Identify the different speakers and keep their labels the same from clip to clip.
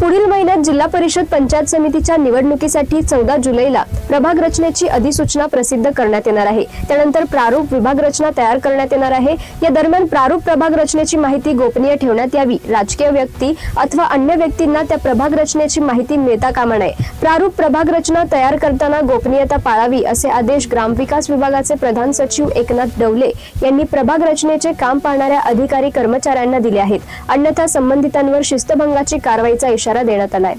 Speaker 1: पुढील महिन्यात जिल्हा परिषद पंचायत समितीच्या निवडणुकीसाठी चौदा जुलैला प्रभाग रचनेची अधिसूचना प्रसिद्ध करण्यात येणार आहे. त्यानंतर प्रारूप विभाग रचना तयार करण्यात येणार आहे. या दरम्यान प्रारूप प्रभाग रचनेची माहिती गोपनीय ठेवण्यात यावी. राजकीय व्यक्ती अथवा अन्य व्यक्तींना त्या प्रभाग रचनेची माहिती मिळता कामा नये. प्रारूप प्रभाग रचना तयार करताना गोपनीयता पाळावी असे आदेश ग्रामविकास विभागाचे प्रधान सचिव एकनाथ डवले यांनी प्रभाग रचनेचे काम पाहणाऱ्या अधिकारी कर्मचाऱ्यांना दिले आहेत. अन्यथा संबंधितांवर शिस्तभंगाची कारवाईचा इशारा इशारा देण्यात आलाय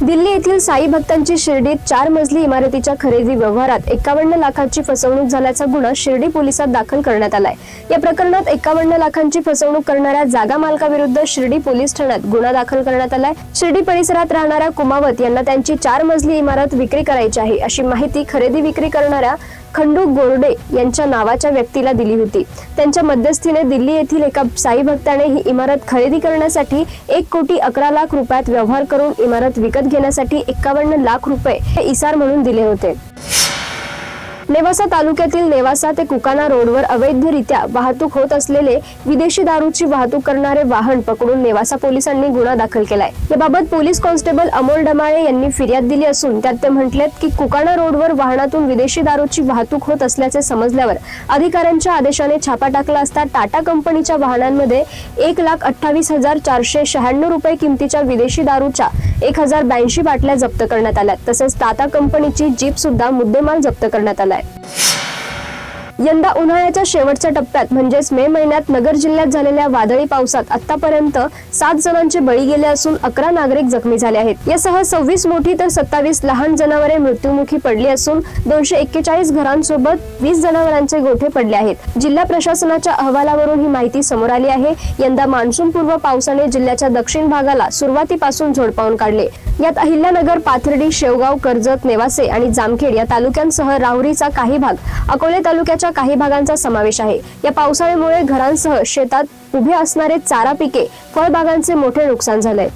Speaker 1: दिल्ली येथील साई भक्तांची शिर्डीत चार मजली इमारतीच्या खरेदी व्यवहारात एकावन्न लाखांची फसवणूक झाल्याचा गुन्हा शिर्डी पोलिसात दाखल करण्यात आलाय. या प्रकरणात एकावन्न लाखांची फसवणूक करणाऱ्या जागा मालकाविरुद्ध शिर्डी पोलीस ठाण्यात गुन्हा दाखल करण्यात आलाय. शिर्डी परिसरात राहणाऱ्या कुमावत यांना त्यांची चार मजली इमारत विक्री करायची आहे अशी माहिती खरेदी विक्री करणाऱ्या खंडू गोरडे यांच्या नावाच्या व्यक्तीला दिली होती. त्यांच्या मध्यस्थीने दिल्ली येथील एका साई भक्ताने ही इमारत खरेदी करण्यासाठी एक कोटी अकरा लाख रुपयात व्यवहार करून इमारत विकत घेण्यासाठी एकावन्न लाख रुपये हे इसार म्हणून दिले होते. नेवासा तालुक्यातील नेवासा ते कुकाना रोडवर अवैधरित्या वाहतूक होत असलेले विदेशी दारूची वाहतूक करणारे वाहन पकडून नेवासा पोलिसांनी गुन्हा दाखल केलाय. याबाबत पोलीस कॉन्स्टेबल अमोल डमाळे यांनी फिर्याद दिली असून त्यात ते म्हटलेत की कुकाना रोडवर वाहनातून विदेशी दारूची वाहतूक होत असल्याचे समजल्यावर अधिकाऱ्यांच्या आदेशाने छापा टाकला असता टाटा कंपनीच्या वाहनांमध्ये एक लाख अठ्ठावीस हजार चारशे शहाण्णव रुपये किमतीच्या विदेशी दारूच्या एक हजार ब्याऐंशी बाटल्या जप्त करण्यात आल्या तसेच टाटा कंपनीची जीप सुद्धा मुद्देमाल जप्त करण्यात आलाय. হয় यंदा उन्हाळ्याच्या शेवटच्या टप्प्यात म्हणजेच मे महिन्यात नगर जिल्ह्यात झालेल्या वादळी पावसात आतापर्यंत सात जणांचे बळी गेले असून अकरा नागरिक जखमी झाले आहेत. यासह सव्वीस मोठी तर सत्तावीस लहान जनावरे मृत्युमुखी पडली असून दोनशे एक्केचाळीस घरांसोबत वीस जनावरांचे गोठे पडले आहेत. जिल्हा प्रशासनाच्या अहवालावरून ही माहिती समोर आली आहे. यंदा मान्सून पूर्व पावसाने जिल्ह्याच्या दक्षिण भागाला सुरुवातीपासून झोडपावून काढले. यात अहिल्यानगर पाथर्डी शेवगाव कर्जत नेवासे आणि जामखेड या तालुक्यांसह राहुरीचा काही भाग अकोले तालुक्याच्या काही भागांचा समावेश आहे. या पावसाळ्यामुळे घरांसह शेतात उभे असणारे चारा पिके फळबागांचे मोठे नुकसान झालंय.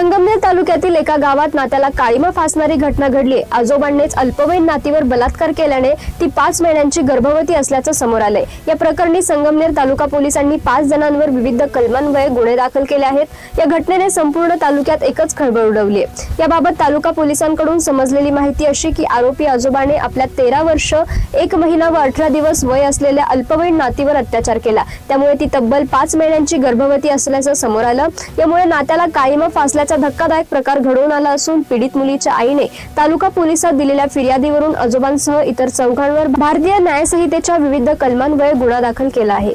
Speaker 1: संगमनेर तालुक्यातील एका गावात नात्याला काळीमा फासणारी घटना घडली. आजोबांनीच अल्पवयीन नातीवर बलात्कार केल्याने ती पाच महिन्यांची गर्भवती असल्याचं समोर आलंय. या प्रकरणी संगमनेर तालुका पोलिसांनी पाच जणांवर विविध कलमान्वये गुन्हे दाखल केले आहेत. या घटनेने संपूर्ण तालुक्यात एकच खळबळ उडवली याबाबत तालुका पोलिसांकडून समजलेली माहिती अशी की आरोपी आजोबाने आपल्या तेरा वर्ष एक महिना व अठरा दिवस वय असलेल्या अल्पवयीन नातीवर अत्याचार केला. त्यामुळे ती तब्बल पाच महिन्यांची गर्भवती असल्याचं समोर आलं. यामुळे नात्याला काळीमा फासल्याचं धक्कादायक प्रकार घडवून आला असून पीडित मुलीच्या आईने तालुका पोलिसात दिलेल्या फिर्यादीवरून आजोबांसह इतर चौघांवर भारतीय न्यायसंहितेच्या विविध कलमांवर गुन्हा दाखल केला आहे.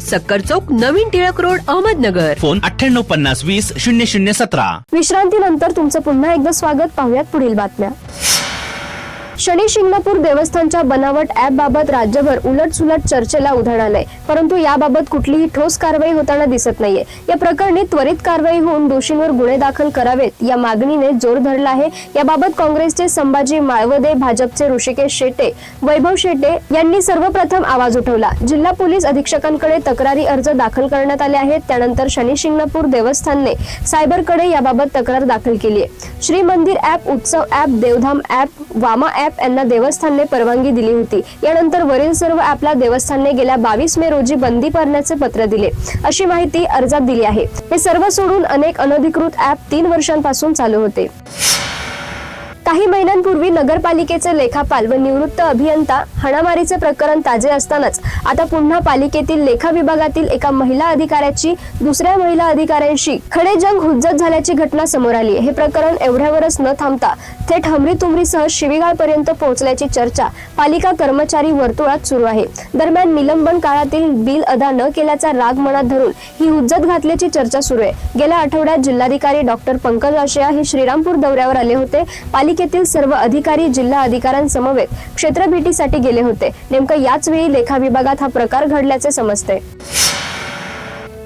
Speaker 2: सक्कर चौक नवीन टिळक रोड अहमदनगर.
Speaker 3: फोन अठ्ठ्याण्णव पन्नास वीस शून्य शून्य सतरा.
Speaker 1: विश्रांतीनंतर तुमचं पुन्हा एकदा स्वागत पाहुयात पुढील बातम्या. शनी शिंगणापूर देवस्थानच्या बनावट ऍप बाबत राज्यभर उलट सुलट चर्चेला उधाण आलंय. परंतु याबाबत कुठलीही ठोस कारवाई होताना दिसत नाहीये. या प्रकरणी त्वरित कारवाई होऊन दोषींवर गुन्हे दाखल करावेत या मागणीने जोर धरला आहे. याबाबत काँग्रेसचे संभाजी माळवदे भाजपचे ऋषिकेश शेटे वैभव शेटे यांनी सर्वप्रथम आवाज उठवला. जिल्हा पोलीस अधीक्षकांकडे तक्रारी अर्ज दाखल करण्यात आले आहेत. त्यानंतर शनी शिंगणापूर देवस्थानने सायबरकडे याबाबत तक्रार दाखल केली आहे Shri Mandir app Utsav app Devdham app Vama app यांना देवस्थानने परवानगी दिली होती. यानंतर वरील सर्व ऍपला देवस्थानने गेल्या बावीस मे रोजी बंदी पाडण्याचे पत्र दिले. अशी माहिती अर्जात दिली आहे. हे सर्व सोडून अनेक अनधिकृत ऍप तीन वर्षांपासून चालू होते. काही महिन्यांपूर्वी नगरपालिकेचे लेखापाल व निवृत्त अभियंता हाणामारीचे प्रकरण ताजे असतानाच आता पुन्हा पालिकेतील लेखा विभागातील एका महिला अधिकाऱ्याची दुसऱ्या महिला अधिकाऱ्यांशी खडेजंग हुज्जत झाल्याची घटना समोर आली हे प्रकरण एवढ्यावरच न थांबता थेट हमरी तुमरीसह शिवीगाळपर्यंत पोहोचल्याची चर्चा पालिका कर्मचारी वर्तुळात सुरू आहे. दरम्यान निलंबन काळातील बिल अदा न केल्याचा राग मनात धरून ही हुज्जत घातल्याची चर्चा सुरू आहे. गेल्या आठवड्यात जिल्हाधिकारी डॉक्टर पंकज आशिया हे श्रीरामपूर दौऱ्यावर आले होते. पालिकेतील सर्व अधिकारी जिल्हा अधिकाऱ्यांसमवेत क्षेत्र भेटीसाठी गेले होते. नेमकं याच वेळी लेखा विभागात हा प्रकार घडल्याचे समजते.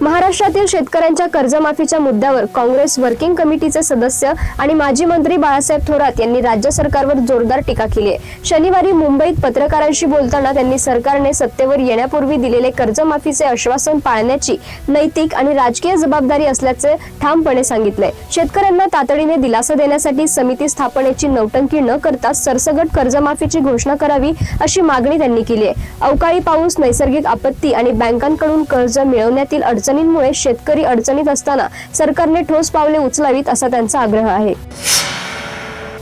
Speaker 1: महाराष्ट्रातील शेतकऱ्यांच्या कर्जमाफीच्या मुद्द्यावर काँग्रेस वर्किंग कमिटीचे सदस्य आणि माजी मंत्री बाळासाहेब थोरात यांनी राज्य सरकारवर जोरदार टीका केली आहे. शनिवारी मुंबईत पत्रकारांशी बोलताना त्यांनी सरकारने सत्तेवर येण्यापूर्वी दिलेले कर्जमाफीचे आश्वासन पाळण्याची नैतिक आणि राजकीय जबाबदारी असल्याचे ठामपणे सांगितले. शेतकऱ्यांना तातडीने दिलासा देण्यासाठी समिती स्थापनेची नौटंकी न करता सरसगट कर्जमाफीची घोषणा करावी अशी मागणी त्यांनी केली आहे. अवकाळी पाऊस नैसर्गिक आपत्ती आणि बँकांकडून कर्ज मिळवण्यातील अडचण अडचणींमुळे शेतकरी अडचणीत असताना सरकारने ठोस पावले उचलावीत असा त्यांचा आग्रह आहे.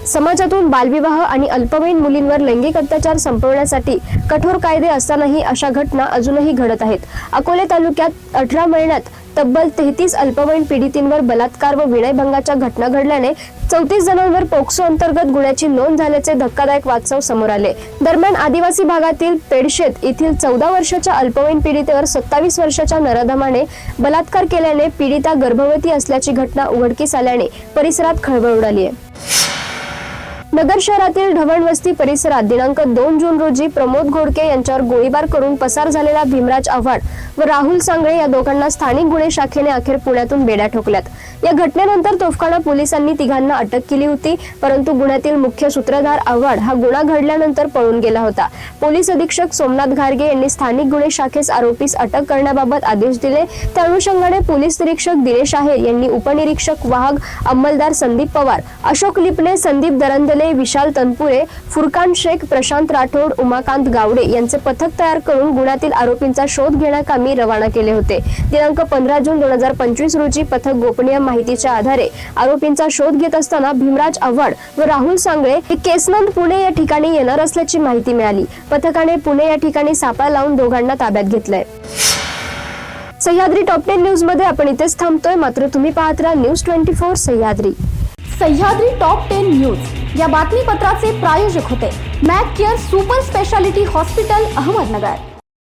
Speaker 1: समाजातून बालविवाह आणि अल्पवयीन मुलींवर लैंगिक अत्याचार संपवण्यासाठी कठोर कायदे असतानाही अशा घटना अजूनही घडत आहेत. अकोले तालुक्यात अठरा महिन्यात तब्बल तेहतीस अल्पवयीन पीडितींवर बलात्कार व विनयभंगाच्या घटना घडल्याने चौतीस जणांवर पोक्सो अंतर्गत गुन्ह्याची नोंद झाल्याचे धक्कादायक वास्तव समोर आले. दरम्यान आदिवासी भागातील पेडशेत येथील चौदा वर्षाच्या अल्पवयीन पीडितेवर सत्तावीस वर्षाच्या नराधमाने बलात्कार केल्याने पीडिता गर्भवती असल्याची घटना उघडकीस आल्याने परिसरात खळबळ उडाली आहे. नगर शहरातील ढवणवस्ती परिसरात दिनांक दोन जून रोजी प्रमोद घोडके यांच्यावर गोळीबार करून पसार झालेला भीमराज आव्हाड व राहुल सांगळे या दोघांना स्थानिक गुन्हे शाखेने अखेर पुण्यातून बेड्या ठोकल्यात. या घटनेनंतर तोफखाना पोलिसांनी तिघांना अटक केली होती परंतु गुन्ह्यातील मुख्य सूत्रधार आव्हाड हा गुन्हा घडल्यानंतर पळून गेला होता. पोलीस अधीक्षक सोमनाथ घारगे यांनी स्थानिक गुन्हे शाखेस आरोपीस अटक करण्याबाबत आदेश दिले. त्या अनुषंगाने पोलीस निरीक्षक दिनेश आहेर यांनी उपनिरीक्षक वाघ अंमलदार संदीप पवार अशोक लिपणे संदीप दरंदले विशाल तनपुरे फुरकान शेख प्रशांत राठोड उमाकांत गावडे यांचे पथक तयार करून गुन्ह्यातील आरोपींचा शोध घेण्याकामी रवाना केले होते. दिनांक पंधरा जून दोन हजार पंचवीस रोजी पथक गोपनीय माहितीच्या आधारे आरोपींचा शोध घेत असताना भीमराज आव्हाड व राहुल सांगळे हे केसनंद पुणे या ठिकाणी येणार असल्याची माहिती मिळाली. पथकाने पुणे या ठिकाणी सापळा लावून दोघांना ताब्यात घेतलंय. सह्याद्री टॉप टेन न्यूजमध्ये आपण इथेच थांबतोय. मात्र तुम्ही पाहत राहा news twenty four Sahyadri.
Speaker 4: Sahyadri top ten news. या बातमीपत्राचे प्रायोजक होते. Mac care super speciality hospital Ahmednagar.